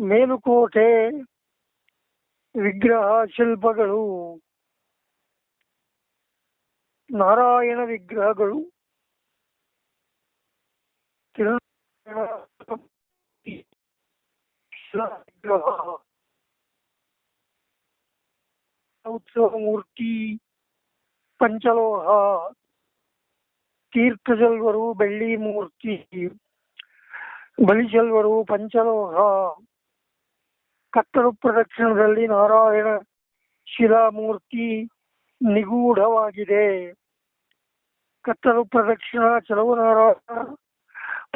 ಮೇಲುಕೋಟೆ ವಿಗ್ರಹ ಶಿಲ್ಪಗಳು ನಾರಾಯಣ ವಿಗ್ರಹಗಳು ವಿಗ್ರಹ ಉತ್ಸವ ಮೂರ್ತಿ ಪಂಚಲೋಹ ತೀರ್ಥಜಲ್ವರು ಬೆಳ್ಳಿ ಮೂರ್ತಿ ಬಲಿಜಲ್ವರು ಪಂಚಲೋಹ ಕತ್ತಲು ಪ್ರದಕ್ಷಿಣದಲ್ಲಿ ನಾರಾಯಣ ಶಿಲಾಮೂರ್ತಿ ನಿಗೂಢವಾಗಿದೆ. ಕತ್ತಲು ಪ್ರದಕ್ಷಿಣ, ಚಲವು ನಾರಾಯಣ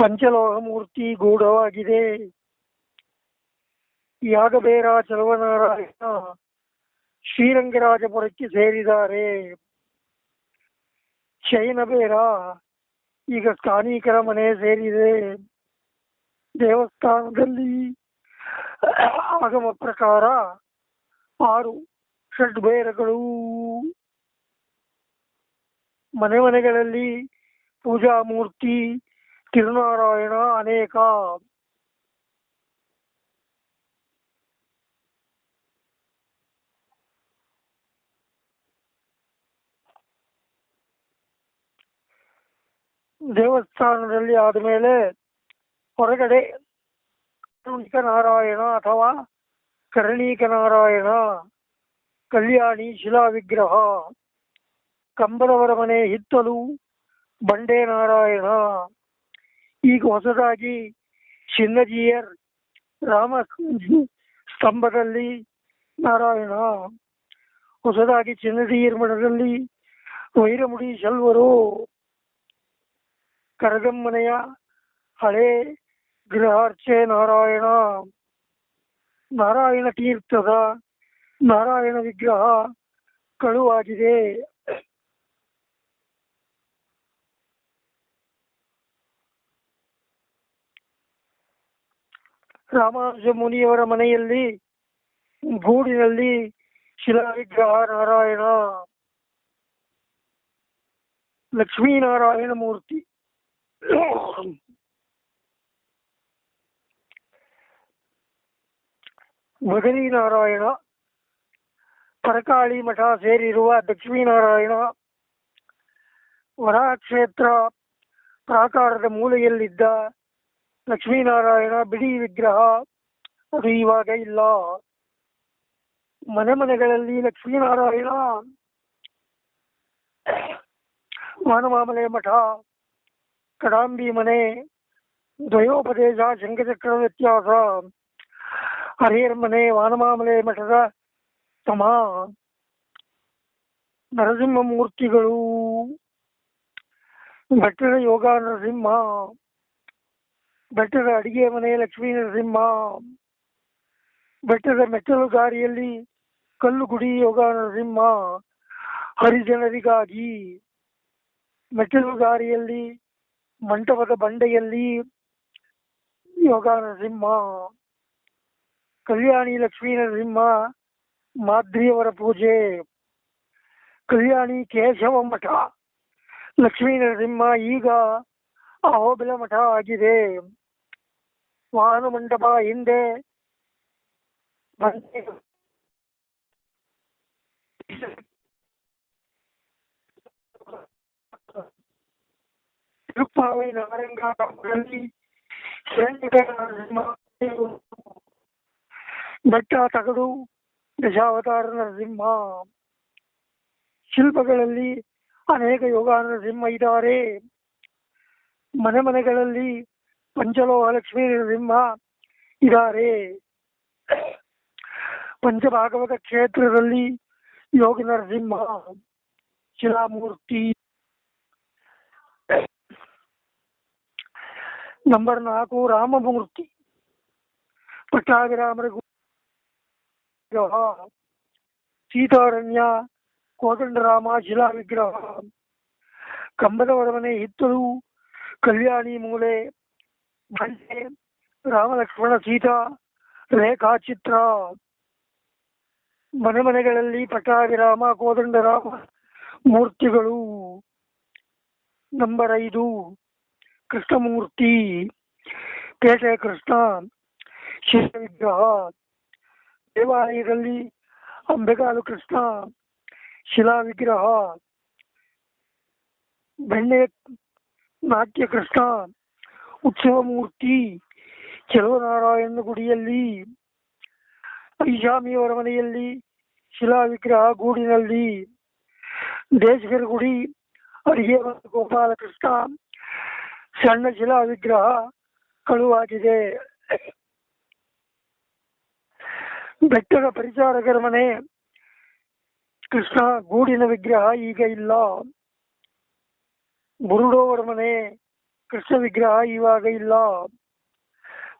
ಪಂಚಲೋಹ ಮೂರ್ತಿ ಗೂಢವಾಗಿದೆ ಯಾಗಬೇರ ಚಲವನಾರಾಯಣ ಶ್ರೀರಂಗರಾಜಪುರಕ್ಕೆ ಸೇರಿದ್ದಾರೆ. ಶಯನಬೇರ ಈಗ ಸ್ಥಾನಿಕರ ಮನೆ ಸೇರಿದೆ. ದೇವಸ್ಥಾನದಲ್ಲಿ ಆಗಮ ಪ್ರಕಾರ ಆರು ಷಡ್ಬೇರಗಳು ಮನೆ ಮನೆಗಳಲ್ಲಿ ಪೂಜಾ ಮೂರ್ತಿ ತಿರುನಾರಾಯಣ ಅನೇಕ. ದೇವಸ್ಥಾನದಲ್ಲಿ ಆದಮೇಲೆ ಹೊರಗಡೆ ಕರುಣಿಕ ನಾರಾಯಣ ಅಥವಾ ಕರ್ಣೀಕನಾರಾಯಣ, ಕಲ್ಯಾಣಿ ಶಿಲಾ ವಿಗ್ರಹ ಕಂಬದವರ ಮನೆ ಹಿತ್ತಲು ಬಂಡೆ ನಾರಾಯಣ ಈಗ ಹೊಸದಾಗಿ ಚಿನ್ನಜಿಯರ್ ರಾಮ ಸ್ತಂಭದಲ್ಲಿ ನಾರಾಯಣ, ಹೊಸದಾಗಿ ಚಿನ್ನಜಿಯರ್ ಮಠದಲ್ಲಿ ವೈರಮುಡಿ ಶಲ್ವರು, ಕರಗಮ್ಮನೆಯ ಹಳೆ ಗೃಹಾರ್ಚೆ ನಾರಾಯಣ. ನಾರಾಯಣ ತೀರ್ಥದ ನಾರಾಯಣ ವಿಗ್ರಹ ಕಳುವಾಗಿದೆ. ರಾಮಾನುಜ ಮುನಿಯವರ ಮನೆಯಲ್ಲಿ, ಗೂಡಿನಲ್ಲಿ ಶಿಲಾ ವಿಗ್ರಹ ನಾರಾಯಣ. ಲಕ್ಷ್ಮೀನಾರಾಯಣ ಮೂರ್ತಿ. ಬದರಿ ನಾರಾಯಣ ಪರಕಾಳಿ ಮಠ ಸೇರಿರುವ ಲಕ್ಷ್ಮೀನಾರಾಯಣ ವರಾಹ ಕ್ಷೇತ್ರ ಪ್ರಾಕಾರದ ಮೂಲೆಯಲ್ಲಿದ್ದ ಲಕ್ಷ್ಮೀನಾರಾಯಣ ಬಿಡಿ ವಿಗ್ರಹ ಅದು ಇವಾಗ ಇಲ್ಲ ಮನೆ ಮನೆಗಳಲ್ಲಿ ಲಕ್ಷ್ಮೀನಾರಾಯಣ ಮಾನವಾಮಲೆ ಮಠ ಕಡಾಂಬಿ ಮನೆ ದ್ವಯೋಪದೇಶ ಶಂಖಚಕ್ರ ವ್ಯತ್ಯಾಸ ಹರಿಯರ್ ಮನೆ ವಾನಮಾಮಲೆ ಮಠದ ತಮ ನರಸಿಂಹ ಮೂರ್ತಿಗಳು. ಬೆಟ್ಟದ ಯೋಗ ನರಸಿಂಹ ಬೆಟ್ಟದ ಅಡಿಗೆ ಮನೆ ಲಕ್ಷ್ಮೀ ನರಸಿಂಹ ಬೆಟ್ಟದ ಮೆಟ್ಟಲು ದಾರಿಯಲ್ಲಿ ಕಲ್ಲು ಗುಡಿ ಯೋಗ ನರಸಿಂಹ, ಹರಿಜನರಿಗಾಗಿ ಮೆಟ್ಟಲು ದಾರಿಯಲ್ಲಿ ಮಂಟಪದ ಬಂಡೆಯಲ್ಲಿ ಯೋಗ ನರಸಿಂಹ. ಕಲ್ಯಾಣಿ ಲಕ್ಷ್ಮೀ ನರಸಿಂಹ ಮಾದ್ರಿಯವರ ಪೂಜೆ ಕಲ್ಯಾಣಿ ಕೇಶವ ಮಠ ಲಕ್ಷ್ಮೀ ನರಸಿಂಹ ಈಗ ಅಹೋಬಿಲ ಮಠ ಆಗಿದೆ ವಾಹನ ಮಂಟಪ ಹಿಂದೆ ಬಂಡೆ ತಿರುಪ್ಪಾವಿ ನಾರಂಗಲ್ಲಿ ಬೆಟ್ಟ ತಗಡು ದಶಾವತಾರ ನರಸಿಂಹ ಶಿಲ್ಪಗಳಲ್ಲಿ ಅನೇಕ ಯೋಗ ನರಸಿಂಹ ಇದ್ದಾರೆ. ಮನೆ ಮನೆಗಳಲ್ಲಿ ಪಂಚಲೋಹ ಲಕ್ಷ್ಮಿ ನರಸಿಂಹ ಇದ್ದಾರೆ. ಪಂಚಭಾಗವತ ಕ್ಷೇತ್ರದಲ್ಲಿ ಯೋಗ ನರಸಿಂಹ ಶಿಲಾಮೂರ್ತಿ. ನಂಬರ್ ನಾಲ್ಕು ರಾಮಮೂರ್ತಿ. ಪಟ್ಟಾಭಿರಾಮರ ವಿಗ್ರಹ ಸೀತಾರಣ್ಯ ಕೋದಂಡರಾಮ ಶಿಲಾ ವಿಗ್ರಹ ಕಂಬದ ಒಡಮನೆ ಹಿತ್ತಲು ಕಲ್ಯಾಣಿ ಮೂಲೆ ಬಂಡೆ ರಾಮಲಕ್ಷ್ಮಣ ಸೀತಾ ರೇಖಾಚಿತ್ರ ಮನೆ ಮನೆಗಳಲ್ಲಿ ಪಟ್ಟಾಭಿರಾಮ ಕೋದಂಡರಾಮ ಮೂರ್ತಿಗಳು. ನಂಬರ್ ಐದು, ಕೃಷ್ಣಮೂರ್ತಿ, ಪೇಟೆ ಕೃಷ್ಣ ಶಿವ ವಿಗ್ರಹ ದೇವಾಲಯದಲ್ಲಿ ಅಂಬೆಗಾಲು ಕೃಷ್ಣ ಶಿಲಾ ವಿಗ್ರಹ ಬೆಣ್ಣೆ ನಾಟ್ಯ ಕೃಷ್ಣ, ಉತ್ಸವ ಮೂರ್ತಿ ಚೆಲುವನಾರಾಯಣ ಗುಡಿಯಲ್ಲಿ ಐಷಾಮಿಯವರ ಮನೆಯಲ್ಲಿ ಶಿಲಾ ವಿಗ್ರಹ ಗೂಡಿನಲ್ಲಿ, ದೇಶಗರ ಗುಡಿ ಅಡಿಗೆ ಗೋಪಾಲಕೃಷ್ಣ, ಸಣ್ಣ ಶಿಲಾ ವಿಗ್ರಹ ಕಳುವಾಗಿದೆ. ಬೆಟ್ಟದ ಪರಿಚಾರಕರ ಮನೆ. ಕೃಷ್ಣ ಗೂಡಿನ ವಿಗ್ರಹ ಈಗ ಇಲ್ಲ. ಬುರುಡೋವರ ಮನೆ. ಕೃಷ್ಣ ವಿಗ್ರಹ ಇವಾಗ ಇಲ್ಲ.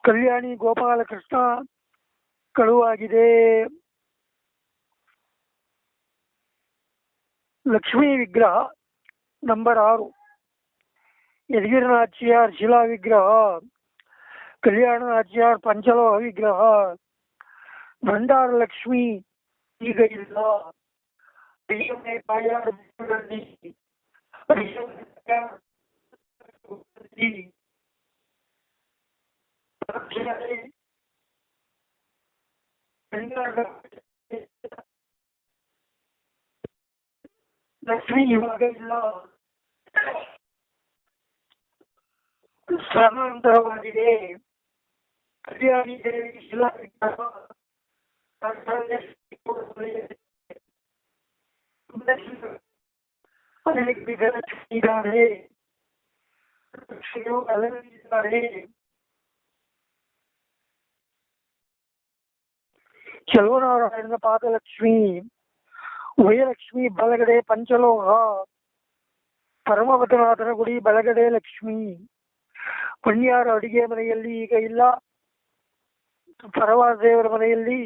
ಕಲ್ಯಾಣಿ ಗೋಪಾಲಕೃಷ್ಣ ಕಳುವಾಗಿದೆ. ಲಕ್ಷ್ಮೀ ವಿಗ್ರಹ ನಂಬರ್ ಆರು. ಯದಗಿರಿನಾಚಿಯಾರ್ ಶಿಲಾ ವಿಗ್ರಹ. ಕಲ್ಯಾಣನಾಚಿಯಾರ್ ಪಂಚಲೋಹ ವಿಗ್ರಹ. ಭಂಡಾರ ಲಕ್ಷ್ಮಿ ಈಗ ಇಲ್ಲ. ಅಡಿಗೆ ಬಾಯಾರು ಬೆಟ್ಟದಲ್ಲಿ ಅಡಿಗೆ ಗುಡಿ, ಪರಶಿಲೆ, ಭಂಡಾರ ಲಕ್ಷ್ಮಿ ಇವಾಗ ಇಲ್ಲ. ಸ್ಥಾನಾಂತರವಾಗಿದೆ ಕಲ್ಯಾಣಿ ದೇವಿ ಶಿಲಾ ವಿಗ್ರಹ ಅನೇಕ ವಿಧದ ಇದ್ದಾರೆ ಲಕ್ಷ್ಮಿಯು ಅಲಂಕರಿಸಿದ್ದಾರೆ ಚಲುವನಾರಾಯಣನ ಪಾದಲಕ್ಷ್ಮಿ ಉಭಯಲಕ್ಷ್ಮಿ ಬಲಗಡೆ ಪಂಚಲೋಹ ಪರಮವತನಾಥನ ಗುಡಿ ಬಲಗಡೆ ಲಕ್ಷ್ಮಿ ಪುಣ್ಯಾರ ಅಡಿಗೆ ಮನೆಯಲ್ಲಿ ಈಗ ಇಲ್ಲ ಪರವಾದ ದೇವರ ಮನೆಯಲ್ಲಿ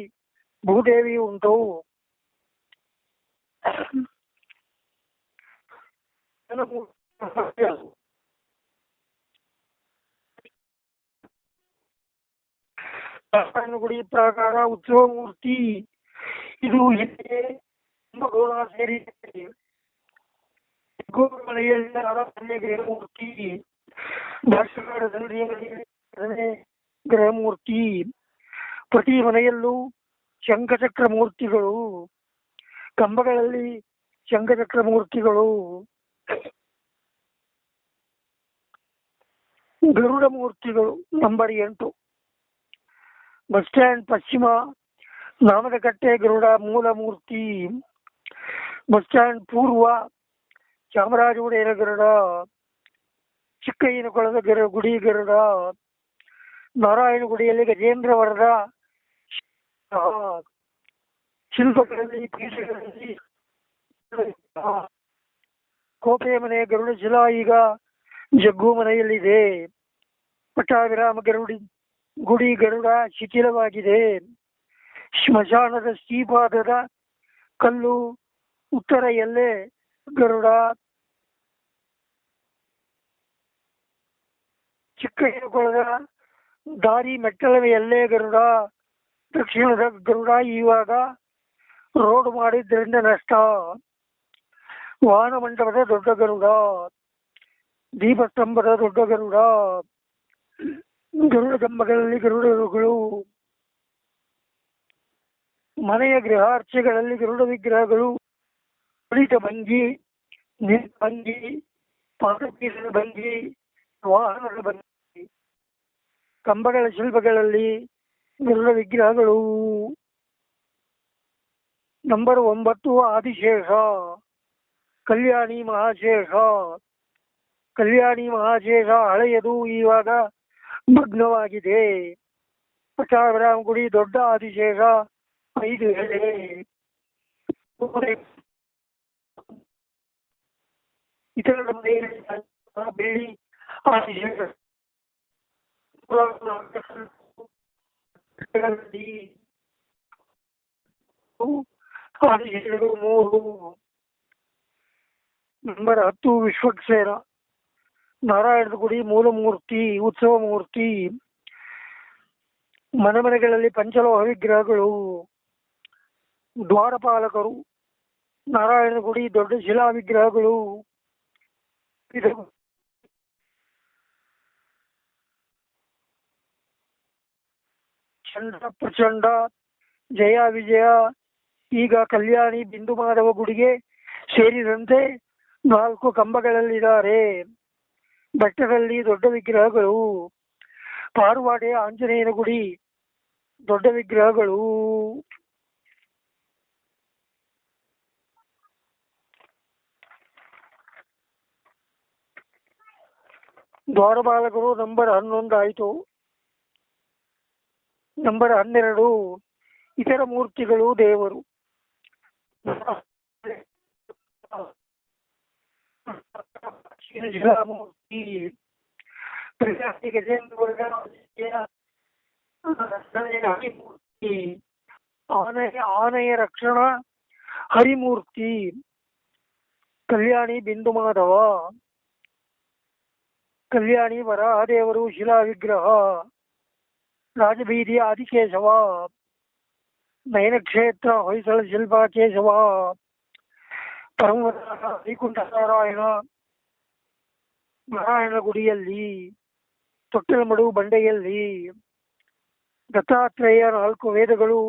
ಭೂದೇವಿ ಉಂಟು. ಗುಡಿ ಪ್ರಕಾರ ಉತ್ಸವ ಮೂರ್ತಿ. ಇದು ಹಿಂದೆ ಗೌರವ ಸೇರಿದೆ ಮನೆಯಲ್ಲಿ ಆರಾಧನೆ ಗೃಹಮೂರ್ತಿ ಗೃಹಮೂರ್ತಿ. ಪ್ರತಿ ಮನೆಯಲ್ಲೂ ಶಂಖಚಕ್ರ ಮೂರ್ತಿಗಳು ಕಂಬಗಳಲ್ಲಿ ಶಂಖಚಕ್ರ ಮೂರ್ತಿಗಳು ಗರುಡ ಮೂರ್ತಿಗಳು ನಂಬರ್ ಎಂಟು. ಬಸ್ ಸ್ಟ್ಯಾಂಡ್ ಪಶ್ಚಿಮ ನಾಮದಕಟ್ಟೆ ಗರುಡ ಮೂಲ ಮೂರ್ತಿ ಬಸ್ ಸ್ಟ್ಯಾಂಡ್ ಪೂರ್ವ ಚಾಮರಾಜ ಒಡೆಯರ ಗರುಡ ಚಿಕ್ಕಯ್ಯನ ಕೊಳದ ಗರ ಗುಡಿ ಗರುಡ ನಾರಾಯಣ ಗುಡಿಯಲ್ಲಿ ಗಜೇಂದ್ರ ವರದ ಶಿಲ್ಪಗಳಲ್ಲಿ ಪೀಠಗಳಲ್ಲಿ ಕೋಪೆ ಮನೆ ಗರುಡ ಶಿಲಾ ಈಗ ಜಗ್ಗು ಮನೆಯಲ್ಲಿದೆ ಪಟ್ಟಾಭಿರಾಮ ಗರುಡಿ ಗುಡಿ ಗರುಡ ಶಿಥಿಲವಾಗಿದೆ. ಸ್ಮಶಾನದ ಶ್ರೀಪಾದದ ಕಲ್ಲು ಉತ್ತರ ಎಲ್ಲೆ ಗರುಡ ಚಿಕ್ಕ ದಾರಿ ಮೆಟ್ಟಲ ಎಲ್ಲೇ ಗರುಡ ದಕ್ಷಿಣದ ಗರುಡ ಇವಾಗ ರೋಡ್ ಮಾಡಿದ್ರಿಂದ ನಷ್ಟ. ವಾಹನ ಮಂಟಪದ ದೊಡ್ಡ ಗರುಡ ದೀಪಸ್ತಂಭದ ದೊಡ್ಡ ಗರುಡ ಗರುಡ ಕಂಬಗಳಲ್ಲಿ ಗರುಡಗಳು ಮನೆಯ ಗೃಹಾರ್ಚೆಗಳಲ್ಲಿ ಗರುಡ ವಿಗ್ರಹಗಳು ಕುಳಿತ ಭಂಗಿ ನಿಂತ ಭಂಗಿ, ಪಾದಪೀಠದ ಭಂಗಿ, ವಾಹನದ ಭಂಗಿ, ಕಂಬಗಳ ಶಿಲ್ಪಗಳಲ್ಲಿ ಗರುಡ ವಿಗ್ರಹಗಳು. ನಂಬರ್ ಒಂಬತ್ತು ಆದಿಶೇಷ. ಕಲ್ಯಾಣಿ ಮಹಾಶೇಷ. ಕಲ್ಯಾಣಿ ಮಹಾಶೇಷ ಹಳೆಯದು ಇವಾಗ ಭಗ್ನವಾಗಿದೆ ಪಟ್ಟಾಭಿರಾಮ ಗುಡಿ ದೊಡ್ಡ ಆದಿಶೇಷ. ಐದು ಎಳೆ. ಇತರ ಬೆಳ್ಳಿ ಆದಿಶೇಷ. ಆದಿಶೇಷಗಳು ಮೂರು ನಂಬರ್ ಹತ್ತು ವಿಶ್ವಕ್ಸೇನ ನಾರಾಯಣದ ಗುಡಿ ಮೂಲ ಮೂರ್ತಿ ಉತ್ಸವ ಮೂರ್ತಿ ಮನೆ ಮನೆಗಳಲ್ಲಿ ಪಂಚಲೋಹ ವಿಗ್ರಹಗಳು ದ್ವಾರಪಾಲಕರು ನಾರಾಯಣದ ಗುಡಿ ದೊಡ್ಡ ಶಿಲಾ ವಿಗ್ರಹಗಳು ಇದು ಚಂಡ ಪ್ರಚಂಡ ಜಯ ವಿಜಯ ಈಗ ಕಲ್ಯಾಣಿ ಬಿಂದು ಮಾಧವ ಗುಡಿಗೆ ಸೇರಿದಂತೆ ನಾಲ್ಕು ಕಂಬಗಳಲ್ಲಿದ್ದಾರೆ ಬೆಟ್ಟದಲ್ಲಿ ದೊಡ್ಡ ವಿಗ್ರಹಗಳು ಪಾರುವಾಡೆ ಆಂಜನೇಯನ ಗುಡಿ ದೊಡ್ಡ ವಿಗ್ರಹಗಳು ದ್ವಾರಪಾಲಕರು ನಂಬರ್ ಹನ್ನೊಂದು ಆಯಿತು ನಂಬರ್ ಹನ್ನೆರಡು. ಇತರ ಮೂರ್ತಿಗಳು ದೇವರು. ಗಜೇಂದ್ರ ವರ್ಗಾವಣೆಯ ಹರಿಮೂರ್ತಿ. ಆನೆಯ ಆನೆಯ ರಕ್ಷಣಾ. ಹರಿಮೂರ್ತಿ. ಕಲ್ಯಾಣಿ ಬಿಂದು ಮಾಧವ. ಕಲ್ಯಾಣಿ ವರಾಹದೇವರು ಶಿಲಾ ವಿಗ್ರಹ ರಾಜಬೀದಿ ಆದಿಕೇಶವ ನಯನಕ್ಷೇತ್ರ ಹೊಯ್ಸಳ ಶಿಲ್ಪ ಕೇಶವ ಪರಮವರ ವೈಕುಂಠ ನಾರಾಯಣ ನಾರಾಯಣ ಗುಡಿಯಲ್ಲಿ ತೊಟ್ಟಲಮಡು ಬಂಡೆಯಲ್ಲಿ ದತ್ತಾತ್ರೇಯ ನಾಲ್ಕು ವೇದಗಳು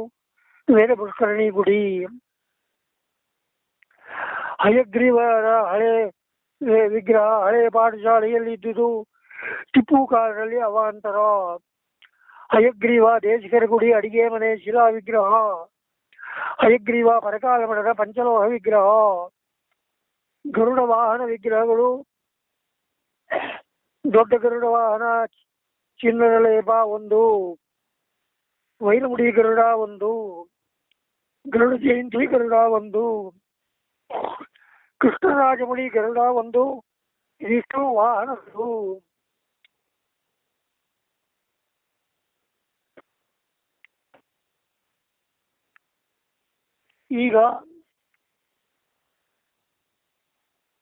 ವೇದ ಪುಷ್ಕರಣಿ ಗುಡಿ ಹಯಗ್ರೀವರ ಹಳೆ ವಿ- ವಿಗ್ರಹ ಹಳೆ ಪಾಠಶಾಲೆಯಲ್ಲಿ ಇದ್ದುದು ಟಿಪ್ಪು ಕಾಲದಲ್ಲಿ ಅವಾಂತರ ಹಯಗ್ರೀವ ದೇಶಿಕರ ಗುಡಿ ಅಡಿಗೆ ಮನೆ ಶಿಲಾ ವಿಗ್ರಹ. ಹಯಗ್ರೀವ ಪರಕಾಲ ಮಠದ ಪಂಚಲೋಹ ವಿಗ್ರಹ. ಗರುಡ ವಾಹನ ವಿಗ್ರಹಗಳು. ದೊಡ್ಡ ಗರುಡ ವಾಹನ ಚಿನ್ನದ ಲೇಪ ಒಂದು ವೈರಮುಡಿ ಗರುಡ ಒಂದು, ಗರುಡ ಜಯಂತಿ ಗರುಡ ಒಂದು, ಕೃಷ್ಣರಾಜಮುಡಿ ಗರುಡ ಒಂದು, ಇದಿಷ್ಟು ವಾಹನಗಳು. ಈಗ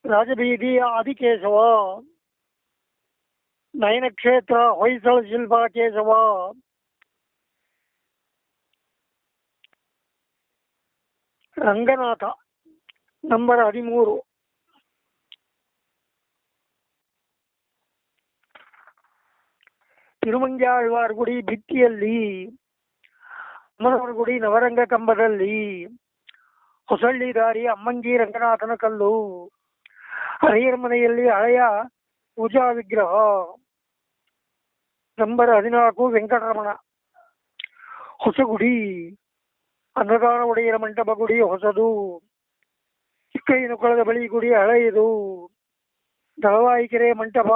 ರಾಜಬೀದಿ ಆದಿಕೇಶವ, ನಯನಕ್ಷೇತ್ರ, ಹೊಯ್ಸಳ ಶಿಲ್ಪ ಕೇಶವ ರಂಗನಾಥ ನಂಬರ್ ಹದಿಮೂರು. ತಿರುಮಂಜಾಳ್ವಾರ್ ಗುಡಿ ಭಿತ್ತಿಯಲ್ಲಿ ಅಮ್ಮನವರ ಗುಡಿ ನವರಂಗ ಕಂಬದಲ್ಲಿ ಹೊಸಳ್ಳಿ ದಾರಿ ಅಮ್ಮಂಗಿ ರಂಗನಾಥನ ಕಲ್ಲು. ಹರಿಯರ ಮನೆಯಲ್ಲಿ ಹಳೆಯ ಪೂಜಾ ವಿಗ್ರಹ. ನಂಬರ್ ಹದಿನಾಲ್ಕು ವೆಂಕಟರಮಣ. ಹೊಸಗುಡಿ ಅನ್ನದಾನ ಒಡೆಯರ ಮಂಟಪ ಗುಡಿ ಹೊಸದು. ಚಿಕ್ಕಯ್ಯನಕೊಳದ ಬಳಿ ಗುಡಿ ಹಳೆಯದು. ದಳವಾಯಿಕೆರೆ ಮಂಟಪ.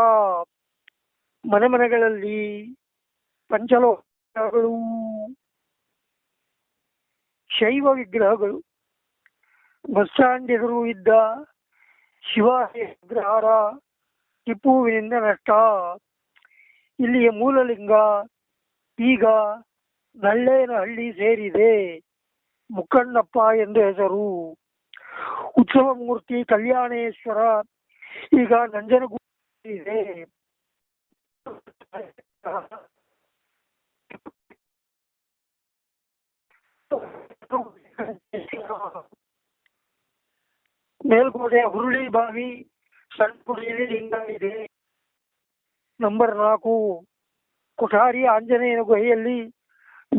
ಮನೆ ಮನೆಗಳಲ್ಲಿ ಪಂಚಲೋಹಗಳು ಶೈವ ವಿಗ್ರಹಗಳು. ಬಸ್ ಸ್ಟ್ಯಾಂಡ್ ಎದುರು ಇದ್ದ ಶಿವಾಲಯ ವಿಗ್ರಹಾರ ಟಿಪ್ಪುವಿನಿಂದ ನಷ್ಟ. ಇಲ್ಲಿಯ ಮೂಲಲಿಂಗ ಈಗ ನಳ್ಳೇನಹಳ್ಳಿ ಸೇರಿದೆ. ಮುಕ್ಕಣ್ಣಪ್ಪ ಎಂದು ಹೆಸರು. ಉತ್ಸವ ಮೂರ್ತಿ ಕಲ್ಯಾಣೇಶ್ವರ ಈಗ ನಂಜನಗೂಡು ಮೇಲ್ಕೋಟೆ ಹುರುಳಿ ಬಾವಿ ಸಣ್ಣ ಲಿಂಗ ಇದೆ. ನಂಬರ್ ನಾಲ್ಕು, ಕುಠಾರಿ ಆಂಜನೇಯನ ಗುಹೆಯಲ್ಲಿ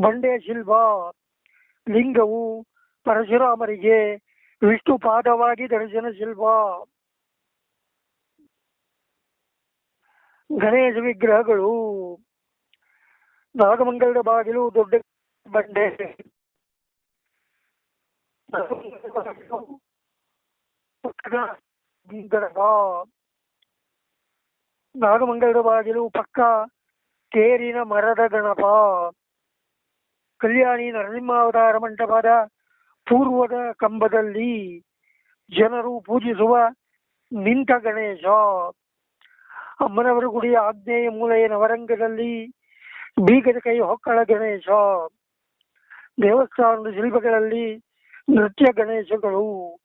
ಬಂಡೆ ಶಿಲ್ಪ, ಲಿಂಗವು ಪರಶುರಾಮರಿಗೆ ವಿಷ್ಣು ಪಾದವಾಗಿ ದರ್ಶನ ಶಿಲ್ಪ. ಗಣೇಶ ವಿಗ್ರಹಗಳು, ನಾಗಮಂಗಲದ ಬಾಗಿಲು, ದೊಡ್ಡ ಬಂಡೆ. ಪಕ್ಕದ ಗಣಪ ನಾಗಮಂಗಲದ ಬಾಗಿಲು ಪಕ್ಕ ತೇರಿನ ಮರದ ಗಣಪ. ಕಲ್ಯಾಣಿ ನರಸಿಂಹಾವತಾರ ಮಂಟಪದ ಪೂರ್ವದ ಕಂಬದಲ್ಲಿ ಜನರು ಪೂಜಿಸುವ ನಿಂತ ಗಣೇಶ. ಅಮ್ಮನವರ ಗುಡಿಯ ಆಗ್ನೇಯ ಮೂಲೆಯ ನವರಂಗದಲ್ಲಿ ಬೀಗದ ಕೈ ಹೊಕ್ಕಳ ಗಣೇಶ. ದೇವಸ್ಥಾನದ ಶಿಲ್ಪಗಳಲ್ಲಿ ನೃತ್ಯ ಗಣೇಶಗಳು.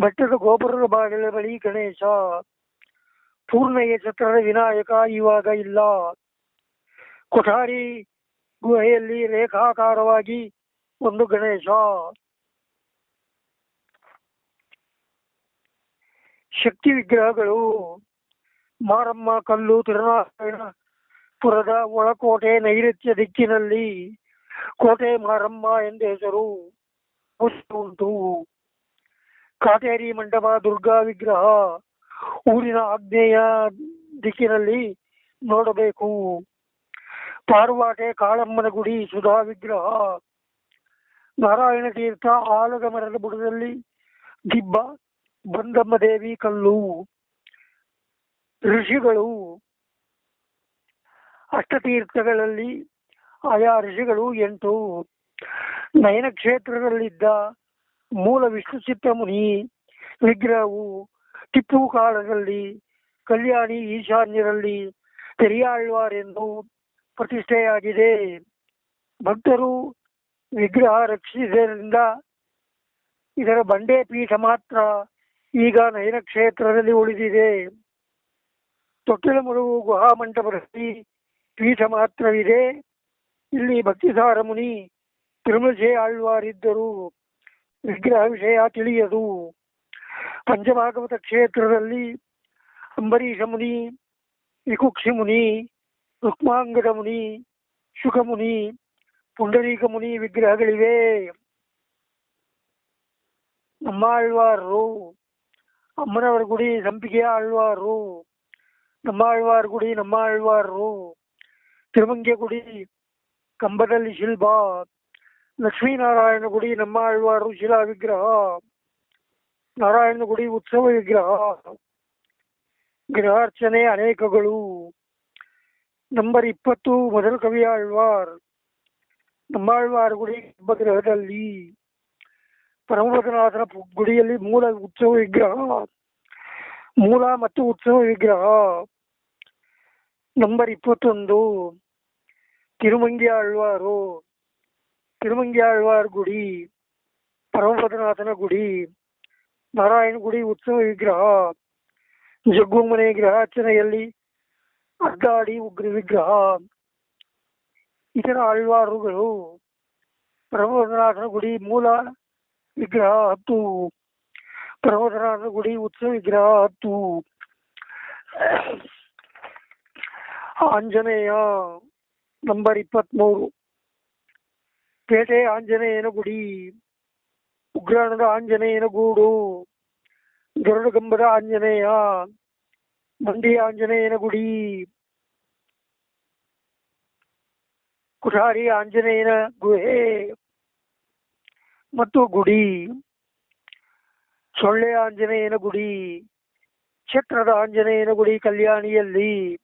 ಬೆಟ್ಟದ ಗೋಪುರದ ಬಾಗಿಲ ಬಳಿ ಗಣೇಶ. ಪೂರ್ಣಯ್ಯ ಛತ್ರದ ವಿನಾಯಕ ಇವಾಗ ಇಲ್ಲ. ಕೊಠಾರಿ ಗುಹೆಯಲ್ಲಿ ರೇಖಾಕಾರವಾಗಿ ಒಂದು ಗಣೇಶ. ಶಕ್ತಿ ವಿಗ್ರಹಗಳು ಮಾರಮ್ಮ, ಕಲ್ಲು, ತಿರುನಾರಾಯಣಪುರದ ಒಳಕೋಟೆ ನೈಋತ್ಯ ದಿಕ್ಕಿನಲ್ಲಿ ಕೋಟೆ ಮಾರಮ್ಮ ಎಂದ ಹೆಸರು. ಉಂಟು ಕಾಟೇರಿ ಮಂಡಪ ದುರ್ಗಾ ವಿಗ್ರಹ ಊರಿನ ಆಗ್ನೇಯ ದಿಕ್ಕಿನಲ್ಲಿ ನೋಡಬೇಕು. ಪಾರ್ವಾಟೆ ಕಾಳಮ್ಮನ ಗುಡಿ ಸುಧಾ ವಿಗ್ರಹ ನಾರಾಯಣ ತೀರ್ಥ ಆಲದ ಮರದ ಬುಡದಲ್ಲಿ ದಿಬ್ಬ ಬಂದಮ್ಮ ದೇವಿ ಕಲ್ಲು ಋಷಿಗಳು ಅಷ್ಟತೀರ್ಥಗಳಲ್ಲಿ ಆಯಾ ಋಷಿಗಳು ಎಂಟು ನಯನ ಕ್ಷೇತ್ರದಲ್ಲಿದ್ದ ಮೂಲ ವಿಷ್ಣುಚಿತ್ತ ಮುನಿ ವಿಗ್ರಹವು ಟಿಪ್ಪು ಕಾಲದಲ್ಲಿ ಕಲ್ಯಾಣಿ ಈಶಾನ್ಯರಲ್ಲಿ ತೆರೆಯಾಳ್ವಾರೆಂದು ಪ್ರತಿಷ್ಠೆಯಾಗಿದೆ. ಭಕ್ತರು ವಿಗ್ರಹ ರಕ್ಷಿಸಿದ್ದರಿಂದ ಇದರ ಬಂಡೆ ಪೀಠ ಮಾತ್ರ ಈಗ ನಯನ ಕ್ಷೇತ್ರದಲ್ಲಿ ಉಳಿದಿದೆ. ತೊಟ್ಟಿಲಮುರುಗು ಗುಹಾ ಮಂಟಪದಲ್ಲಿ ಪೀಠ ಮಾತ್ರವಿದೆ. ಇಲ್ಲಿ ಭಕ್ತಿಸಾರ ಮುನಿ ತಿರುಮಲಜೆ ಆಳ್ವಾರಿದ್ದರು. ವಿಗ್ರಹ ವಿಷಯ ತಿಳಿಯದು. ಪಂಚಭಾಗವತ ಕ್ಷೇತ್ರದಲ್ಲಿ ಅಂಬರೀಷ ಮುನಿ, ವಿಕುಕ್ಷಿ ಮುನಿ, ರುಕ್ಮಾಂಗದ ಮುನಿ ಶುಕ ಮುನಿ, ಪುಂಡರೀಕ ಮುನಿ ವಿಗ್ರಹಗಳಿವೆ. ನಮ್ಮ ಆಳ್ವಾರರು ಅಮ್ಮನವರ ಗುಡಿ ಸಂಪಿಗೆ ಆಳ್ವಾರರು ನಮ್ಮ ಆಳ್ವಾರ ಗುಡಿ ನಮ್ಮ ಆಳ್ವಾರರು ತಿರುಮಂಗೆ ಗುಡಿ, ಕಂಬದಲ್ಲಿ ಶಿಲ್ಪ ಲಕ್ಷ್ಮೀನಾರಾಯಣ ಗುಡಿ ನಮ್ಮ ಆಳ್ವಾರು ಶಿಲಾ ವಿಗ್ರಹ ನಾರಾಯಣ ಗುಡಿ ಉತ್ಸವ ವಿಗ್ರಹ, ಗೃಹಾರ್ಚನೆ ಅನೇಕಗಳು, ನಂಬರ್ ಇಪ್ಪತ್ತು ಮೊದಲ ಕವಿ ಆಳ್ವಾರ್ ನಮ್ಮ ನಮ್ಮಾಳ್ವಾರ್ ಗುಡಿ ಗರ್ಭಗೃಹದಲ್ಲಿ ಪರಮಪದನಾಥನ ಪು- ಗುಡಿಯಲ್ಲಿ ಮೂಲ ಉತ್ಸವ ವಿಗ್ರಹ, ಮೂಲ ಮತ್ತು ಉತ್ಸವ ವಿಗ್ರಹ, ನಂಬರ್ ಇಪ್ಪತ್ತೊಂದು, ತಿರುಮಂಗಿ ಆಳ್ವಾರು ತಿರುಮಂಗಿ ಆಳ್ವಾರ್ ಗುಡಿ ಪರಮಪದನಾಥನ ಗುಡಿ, ನಾರಾಯಣ ಗುಡಿ, ಉತ್ಸವ ವಿಗ್ರಹ, ಜಗ್ಗುಮನೆ ಗೃಹಾರ್ಚನೆಯಲ್ಲಿ ಅಡ್ಡಾಡಿ ಉಗ್ರ ವಿಗ್ರಹ, ಇತರ ಆಳ್ವಾರುಗಳು ಪರಮಪದನಾಥನ ಗುಡಿ, ಮೂಲ ವಿಗ್ರಹ ಹತ್ತು ಪರಮಪದನಾಥನ ಗುಡಿ, ಉತ್ಸವ ವಿಗ್ರಹ ಹತ್ತು, ಆಂಜನೇಯ ನಂಬರ್ ಇಪ್ಪತ್ಮೂರು. ಪೇಟೆ ಆಂಜನೇಯನ ಗುಡಿ, ಉಗ್ರಾಣದ ಆಂಜನೇಯನ ಗೂಡು, ಗರುಡಗಂಬದ ಆಂಜನೇಯ ಮಂಡಿ ಆಂಜನೇಯನ ಗುಡಿ, ಕುಠಾರಿ ಆಂಜನೇಯನ ಗುಹೆ ಮತ್ತು ಗುಡಿ, ಸೊಳ್ಳೆ ಆಂಜನೇಯನ ಗುಡಿ, ಕ್ಷೇತ್ರದ ಆಂಜನೇಯನ ಗುಡಿ ಕಲ್ಯಾಣಿಯಲ್ಲಿ,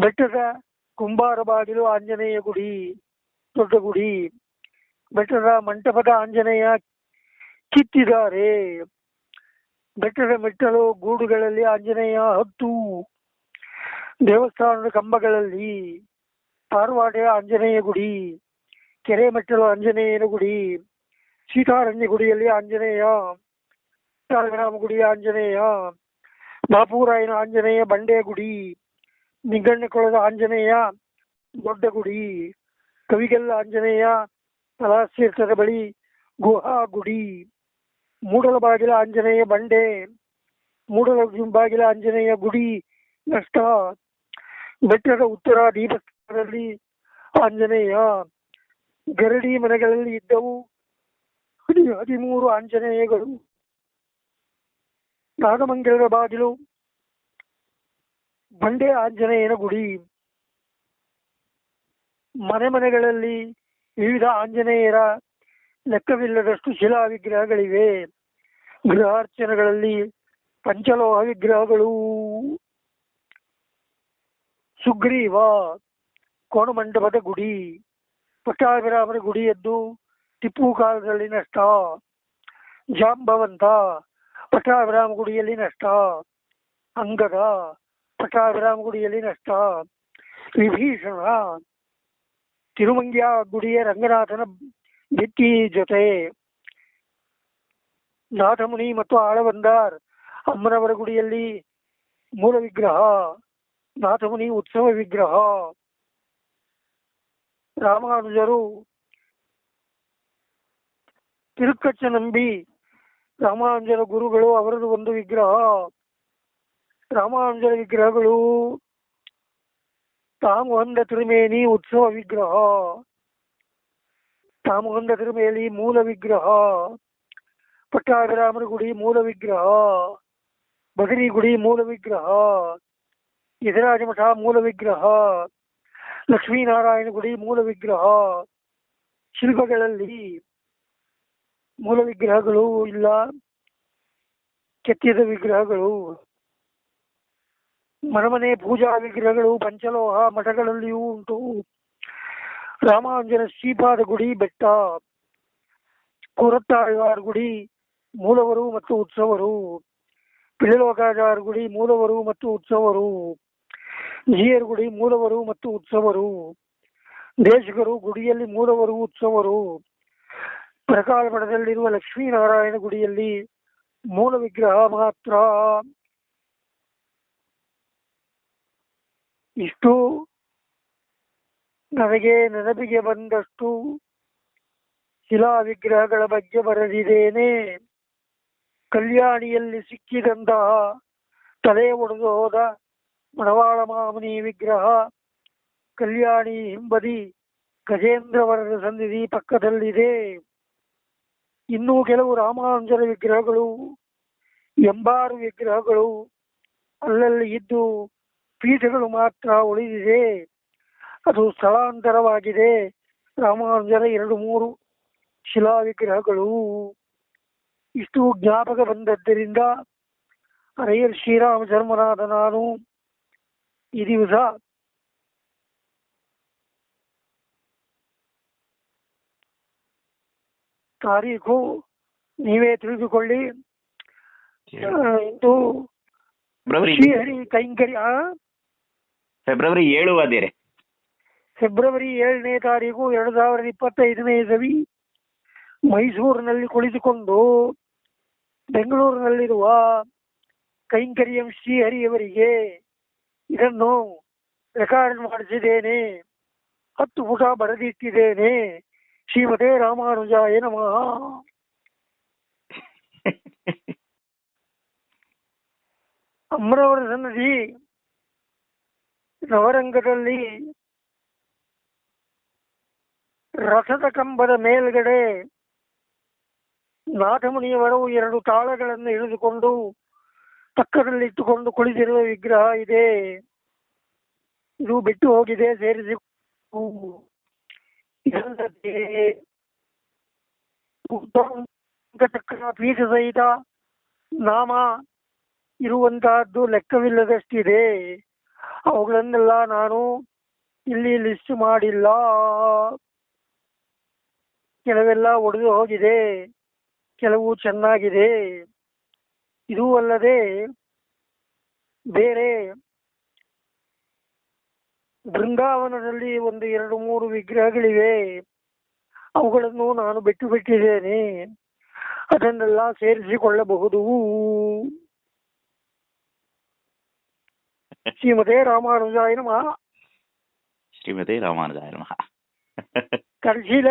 ಬೆಟ್ಟದ ಕುಂಬಾರ ಬಾಗಿಲು ಆಂಜನೇಯ ಗುಡಿ, ದೊಡ್ಡ ಗುಡಿ. ಬೆಟ್ಟದ ಮಂಟಪದ ಆಂಜನೇಯ ಕಿತ್ತಿದ್ದಾರೆ. ಬೆಟ್ಟದ ಮೆಟ್ಟಲು ಗೂಡುಗಳಲ್ಲಿ ಆಂಜನೇಯ ಹತ್ತು. ದೇವಸ್ಥಾನದ ಕಂಬಗಳಲ್ಲಿ ಪಾರ್ವಾಡೆಯ ಆಂಜನೇಯ ಗುಡಿ, ಕೆರೆ ಮೆಟ್ಟಲು ಆಂಜನೇಯನ ಗುಡಿ ಸೀತಾರಣ್ಯ ಗುಡಿಯಲ್ಲಿ ಆಂಜನೇಯ ತಾರಗರಾಮ ಗುಡಿ ಆಂಜನೇಯ, ಬಾಪೂರಾಯನ ಆಂಜನೇಯ ಬಂಡೆ ಗುಡಿ, ನಿಂಗಣ್ಣಕೊಳದ ಆಂಜನೇಯ ದೊಡ್ಡ ಗುಡಿ, ಕವಿಗೆಲ್ಲ ಆಂಜನೇಯ ತಲಾತೀರ್ಥದ ಬಳಿ ಗುಹಾ ಗುಡಿ ಮೂಡಲ ಬಾಗಿಲ ಆಂಜನೇಯ ಬಂಡೆ. ಮೂಡಲ ಬಾಗಿಲ ಆಂಜನೇಯ ಗುಡಿ ನಷ್ಟ. ಬೆಟ್ಟದ ಉತ್ತರ ದೀಪಸ್ಥಾನದಲ್ಲಿ ಆಂಜನೇಯ. ಗರಡಿ ಮನೆಗಳಲ್ಲಿ ಇದ್ದವು ಹದಿ ಹದಿಮೂರು ಆಂಜನೇಯಗಳು. ನಾಗಮಂಗಲದ ಬಾಗಿಲು ಬಂಡೆ ಆಂಜನೇಯನ ಗುಡಿ. ಮನೆ ಮನೆಗಳಲ್ಲಿ ವಿವಿಧ ಆಂಜನೇಯರ ಲೆಕ್ಕವಿಲ್ಲದಷ್ಟು ಶಿಲಾ ವಿಗ್ರಹಗಳಿವೆ ಗೃಹಾರ್ಚನೆಗಳಲ್ಲಿ ಪಂಚಲೋಹ ವಿಗ್ರಹಗಳು ಸುಗ್ರೀವ ಕೋಣಮಂಟಪದ ಗುಡಿ ಪಟ್ಟಾಭಿರಾಮನ ಗುಡಿಯದ್ದು, ಟಿಪ್ಪು ಕಾಲದಲ್ಲಿ ನಷ್ಟ. ಜಾಂಬವಂತ, ಪಟ್ಟಾಭಿರಾಮ ಗುಡಿಯಲ್ಲಿ ನಷ್ಟ. ಅಂಗದ, ಪಟ್ಟಾಭಿರಾಮ ಗುಡಿಯಲ್ಲಿ ನಷ್ಟ. ವಿಭೀಷಣ ತಿರುಮಂಗ್ಯ ಗುಡಿಯ ರಂಗನಾಥನ ಭಿತ್ತಿ ಜೊತೆ ನಾಥಮುನಿ ಮತ್ತು ಆಳವಂದಾರ್ ಅಮ್ಮನವರ ಗುಡಿಯಲ್ಲಿ ಮೂಲ ವಿಗ್ರಹ, ನಾಥಮುನಿ ಉತ್ಸವ ವಿಗ್ರಹ, ರಾಮಾನುಜರು ತಿರುಕಚ್ಚ ನಂಬಿ ರಾಮಾನುಜರ ಗುರುಗಳು ಅವರದು ಒಂದು ವಿಗ್ರಹ, ರಾಮಾನುಜರ ವಿಗ್ರಹಗಳು ತಾಮುಹಂದ ತಿರುಮೇನಿ ಉತ್ಸವ ವಿಗ್ರಹ. ಚಾಮುಂಡ ತಿರುಮೇಲಿ ಮೂಲ ವಿಗ್ರಹ. ಪಟ್ಟಾಭಿರಾಮನ ಗುಡಿ ಮೂಲ ವಿಗ್ರಹ. ಬದರಿ ಗುಡಿ ಮೂಲ ವಿಗ್ರಹ. ಯತಿರಾಜ ಮಠ ಮೂಲ ವಿಗ್ರಹ. ಲಕ್ಷ್ಮೀನಾರಾಯಣ ಗುಡಿ ಮೂಲ ವಿಗ್ರಹ. ಶಿಲ್ಪಗಳಲ್ಲಿ ಮೂಲ ವಿಗ್ರಹಗಳು ಇಲ್ಲ. ಕೆತ್ತಿದ ವಿಗ್ರಹಗಳು. ಮನಮನೆ ಪೂಜಾ ವಿಗ್ರಹಗಳು, ಪಂಚಲೋಹ ಮಠಗಳಲ್ಲಿಯೂ ಉಂಟು. ರಾಮಾಂಜನ ಶ್ರೀಪಾದ ಗುಡಿ, ಬೆಟ್ಟ ಕೊರತ್ತಾಳ್ವಾರ್ ಗುಡಿ, ಮೂಲವರು ಮತ್ತು ಉತ್ಸವರು. ಪಿಳಿಲೋಕಾಜಾರ್ ಗುಡಿ, ಮೂಲವರು ಮತ್ತು ಉತ್ಸವರು. ಜಿಯರ್ ಗುಡಿ, ಮೂಲವರು ಮತ್ತು ಉತ್ಸವರು. ದೇಶಗರು ಗುಡಿಯಲ್ಲಿ ಮೂಲವರು, ಉತ್ಸವರು. ಪ್ರಕಾಶ ಮಠದಲ್ಲಿರುವ ಲಕ್ಷ್ಮೀನಾರಾಯಣ ಗುಡಿಯಲ್ಲಿ ಮೂಲ ವಿಗ್ರಹ ಮಾತ್ರ. ಇಷ್ಟು ನನಗೆ ನೆನಪಿಗೆ ಬಂದಷ್ಟು ಶಿಲಾ ವಿಗ್ರಹಗಳ ಬಗ್ಗೆ ಬರೆದಿದ್ದೇನೆ. ಕಲ್ಯಾಣಿಯಲ್ಲಿ ಸಿಕ್ಕಿದಂತಹ ತಲೆ ಒಡೆದು ಹೋದ ಮಣವಾಳ ಮಾಮನಿ ವಿಗ್ರಹ, ಕಲ್ಯಾಣಿ ಹಿಂಬದಿ, ಗಜೇಂದ್ರವರದ ಸನ್ನಿಧಿ ಪಕ್ಕದಲ್ಲಿದೆ. ಇನ್ನೂ ಕೆಲವು ರಾಮಾನುಜರ ವಿಗ್ರಹಗಳು, ಎಂಬಾರು ವಿಗ್ರಹಗಳು ಅಲ್ಲಲ್ಲಿ ಇದ್ದು ಪೀಠಗಳು ಮಾತ್ರ ಉಳಿದಿದೆ. ಅದು ಸ್ಥಳಾಂತರವಾಗಿದೆ. ರಾಮಾನುಜರ ಎರಡು ಮೂರು ಶಿಲಾ ವಿಗ್ರಹಗಳು ಇಷ್ಟು ಜ್ಞಾಪಕ ಬಂದದ್ದರಿಂದ ಅರೆಯರ್ ಶ್ರೀರಾಮ ಧರ್ಮನಾದ ನಾನು ಈ ದಿವಸ ತಾರೀಖು ನೀವೇ ತಿಳಿದುಕೊಳ್ಳಿ. ಇಂದು ಶ್ರೀಹರಿ ಕೈಂಕರ್ಯ? ಫೆಬ್ರವರಿ ಏಳು ಅದೇ ಫೆಬ್ರವರಿ ಏಳನೇ ತಾರೀಕು ಎರಡು ಸಾವಿರದ ಇಪ್ಪತ್ತೈದನೇ ಇಸವಿ ಮೈಸೂರಿನಲ್ಲಿ ಕುಳಿತುಕೊಂಡು ಬೆಂಗಳೂರಿನಲ್ಲಿರುವ ಕೈಂಕರ್ಯಂ ಶ್ರೀಹರಿಯವರಿಗೆ ಇದನ್ನು ರೆಕಾರ್ಡ್ ಮಾಡಿಸಿದ್ದೇನೆ. ಹತ್ತು ಪುಟ ಬರೆದಿಟ್ಟಿದ್ದೇನೆ. ಶ್ರೀಮತೆ ರಾಮಾನುಜಾಯ ನಮಃ. ಅಮ್ಮನವರ ಸನ್ನದಿ ನವರಂಗದಲ್ಲಿ ರಥದ ಕಂಬದ ಮೇಲ್ಗಡೆ ನಾಥಮುನಿಯವರು ಎರಡು ತಾಳಗಳನ್ನು ಹಿಡಿದುಕೊಂಡು ಪಕ್ಕದಲ್ಲಿಟ್ಟುಕೊಂಡು ಕುಳಿತಿರುವ ವಿಗ್ರಹ ಇದೆ. ಇದು ಬಿಟ್ಟು ಹೋಗಿದೆ, ಸೇರಿಸಿ ಪೀಠ ಸಹಿತ ನಾಮ ಇರುವಂತಹದ್ದು ಲೆಕ್ಕವಿಲ್ಲದಷ್ಟಿದೆ. ಅವುಗಳನ್ನೆಲ್ಲ ನಾನು ಇಲ್ಲಿ ಲಿಸ್ಟ್ ಮಾಡಿಲ್ಲ. ಕೆಲವೆಲ್ಲ ಒಡೆದು ಹೋಗಿದೆ. ಕೆಲವು ಚೆನ್ನಾಗಿದೆ. ಇದೂ ಅಲ್ಲದೆ ಬೇರೆ ಬೃಂದಾವನದಲ್ಲಿ ಒಂದು ಎರಡು ಮೂರು ವಿಗ್ರಹಗಳಿವೆ. ಅವುಗಳನ್ನು ನಾನು ಬಿಟ್ಟು ಬಿಟ್ಟಿದ್ದೇನೆ. ಅದನ್ನೆಲ್ಲ ಸೇರಿಸಿಕೊಳ್ಳಬಹುದು. ಶ್ರೀಮತೆ ರಾಮಾನುಜಾಯ ನಮಃ ಶ್ರೀಮತಿ ರಾಮಾನುಜಾಯ ನಮಃ ಕರ್ಜಿಲ